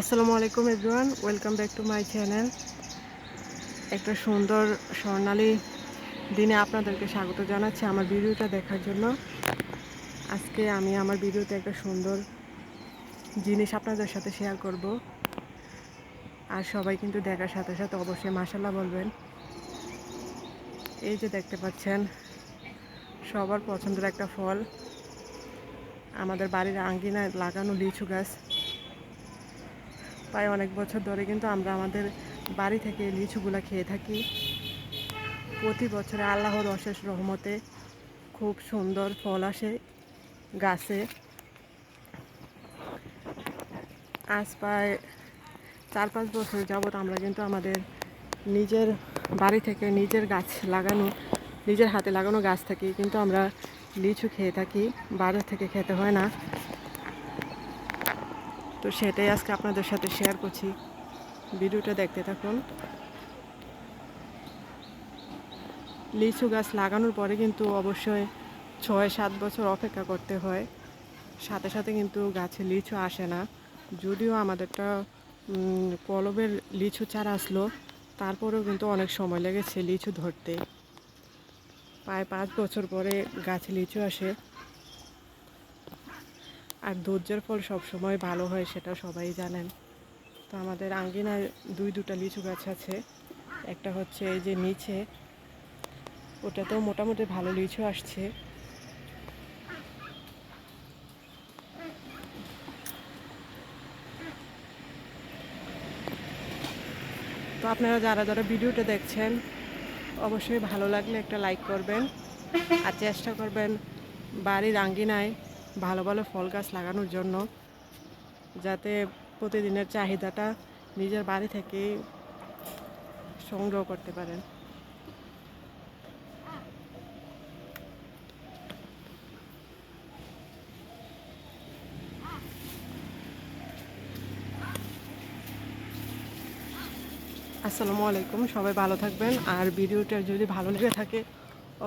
আসসালামু আলাইকুম everyone, welcome back to my channel. একটা সুন্দর স্বর্ণালী দিনে আপনাদেরকে স্বাগত জানাচ্ছি আমার ভিডিওটা দেখার জন্য। আজকে আমি আমার ভিডিওতে একটা সুন্দর জিনিস আপনাদের সাথে শেয়ার করব। আর সবাই কিন্তু দেখার সাথে সাথে অবশ্যই মাসাল্লাহ বলবেন। এই যে দেখতে পাচ্ছেন, সবার পছন্দের একটা ফল। আমাদের বাড়ির আঙ্গিনায় লাগানো লিচু গাছ। প্রায় অনেক বছর ধরে কিন্তু আমরা আমাদের বাড়ি থেকে লিচুগুলা খেয়ে থাকি। প্রতি বছরে আল্লাহর অশেষ রহমতে খুব সুন্দর ফল আসে গাছে। আজ প্রায় চার পাঁচ বছর যাবৎ আমরা কিন্তু আমাদের নিজের বাড়ি থেকে নিজের গাছ লাগানো, নিজের হাতে লাগানো গাছ থেকে কিন্তু আমরা লিচু খেয়ে থাকি। বাইরে থেকে খেতে হয় না। তো সেটাই আজকে আপনাদের সাথে শেয়ার করছি। ভিডিওটা দেখতে থাকুন। লিচু গাছ লাগানোর পরে কিন্তু অবশ্যই ছয়, সাত বছর অপেক্ষা করতে হয়। সাথে সাথে কিন্তু গাছে লিচু আসে না। যদিও আমাদেরটা কলবের লিচু চারা আসলো, তারপরেও কিন্তু অনেক সময় লেগেছে লিচু ধরতে। প্রায় পাঁচ বছর পরে গাছে লিচু আসে। আর ধৈর্যের ফল সবসময় ভালো হয় সেটা সবাই জানেন। তো আমাদের আঙ্গিনায় দুই দুটা লিচু গাছ আছে। একটা হচ্ছে এই যে নিচে, ওটাতেও মোটামুটি ভালো লিচু আসছে। তো আপনারা যারা যারা ভিডিওটা দেখছেন, অবশ্যই ভালো লাগলে একটা লাইক করবেন। আর চেষ্টা করবেন বাড়ির আঙ্গিনায় ভালো ভালো ফল গাছ লাগানোর জন্য, যাতে প্রতিদিনের চাহিদাটা নিজের বাড়ি থেকেই সংগ্রহ করতে পারেন। আসসালামু আলাইকুম, সবাই ভালো থাকবেন। আর ভিডিওটা যদি ভালো লেগে থাকে,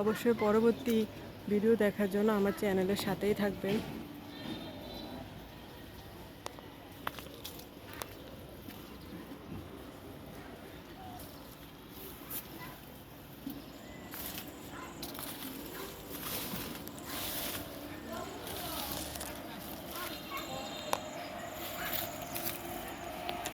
অবশ্যই পরবর্তী ভিডিও দেখার জন্য আমার চ্যানেলের সাথেই থাকবেন।